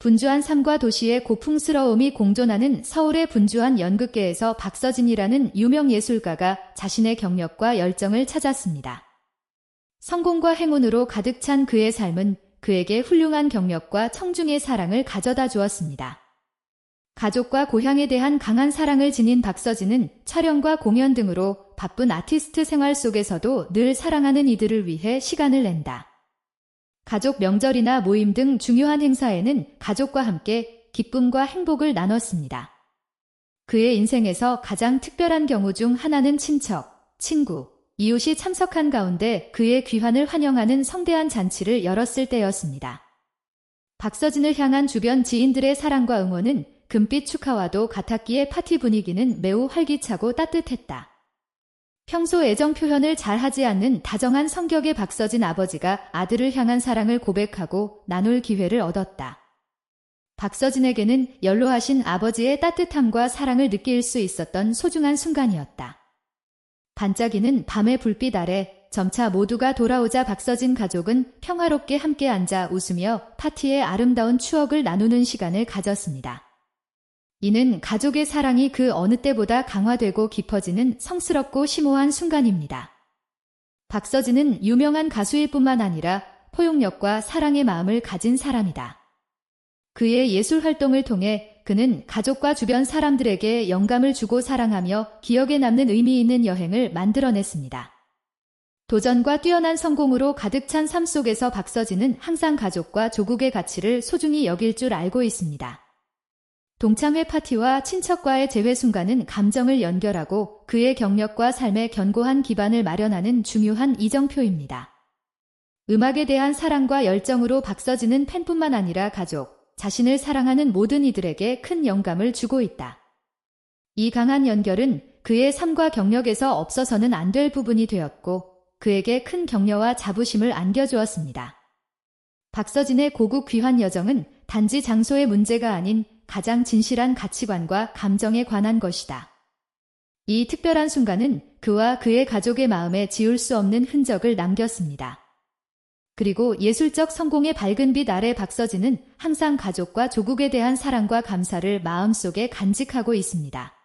분주한 삶과 도시의 고풍스러움이 공존하는 서울의 분주한 연극계에서 박서진이라는 유명 예술가가 자신의 경력과 열정을 찾았습니다. 성공과 행운으로 가득 찬 그의 삶은 그에게 훌륭한 경력과 청중의 사랑을 가져다 주었습니다. 가족과 고향에 대한 강한 사랑을 지닌 박서진은 촬영과 공연 등으로 바쁜 아티스트 생활 속에서도 늘 사랑하는 이들을 위해 시간을 낸다. 가족 명절이나 모임 등 중요한 행사에는 가족과 함께 기쁨과 행복을 나눴습니다. 그의 인생에서 가장 특별한 경우 중 하나는 친척, 친구, 이웃이 참석한 가운데 그의 귀환을 환영하는 성대한 잔치를 열었을 때였습니다. 박서진을 향한 주변 지인들의 사랑과 응원은 금빛 축하와도 같았기에 파티 분위기는 매우 활기차고 따뜻했다. 평소 애정 표현을 잘 하지 않는 다정한 성격의 박서진 아버지가 아들을 향한 사랑을 고백하고 나눌 기회를 얻었다. 박서진에게는 연로하신 아버지의 따뜻함과 사랑을 느낄 수 있었던 소중한 순간이었다. 반짝이는 밤의 불빛 아래 점차 모두가 돌아오자 박서진 가족은 평화롭게 함께 앉아 웃으며 파티의 아름다운 추억을 나누는 시간을 가졌습니다. 이는 가족의 사랑이 그 어느 때보다 강화되고 깊어지는 성스럽고 심오한 순간입니다. 박서진은 유명한 가수일 뿐만 아니라 포용력과 사랑의 마음을 가진 사람이다. 그의 예술 활동을 통해 그는 가족과 주변 사람들에게 영감을 주고 사랑하며 기억에 남는 의미 있는 여행을 만들어냈습니다. 도전과 뛰어난 성공으로 가득 찬 삶 속에서 박서진은 항상 가족과 조국의 가치를 소중히 여길 줄 알고 있습니다. 동창회 파티와 친척과의 재회 순간은 감정을 연결하고 그의 경력과 삶의 견고한 기반을 마련하는 중요한 이정표입니다. 음악에 대한 사랑과 열정으로 박서진은 팬뿐만 아니라 가족, 자신을 사랑하는 모든 이들에게 큰 영감을 주고 있다. 이 강한 연결은 그의 삶과 경력에서 없어서는 안 될 부분이 되었고 그에게 큰 격려와 자부심을 안겨주었습니다. 박서진의 고국 귀환 여정은 단지 장소의 문제가 아닌 가장 진실한 가치관과 감정에 관한 것이다. 이 특별한 순간은 그와 그의 가족의 마음에 지울 수 없는 흔적을 남겼습니다. 그리고 예술적 성공의 밝은 빛 아래 박서진은 항상 가족과 조국에 대한 사랑과 감사를 마음속에 간직하고 있습니다.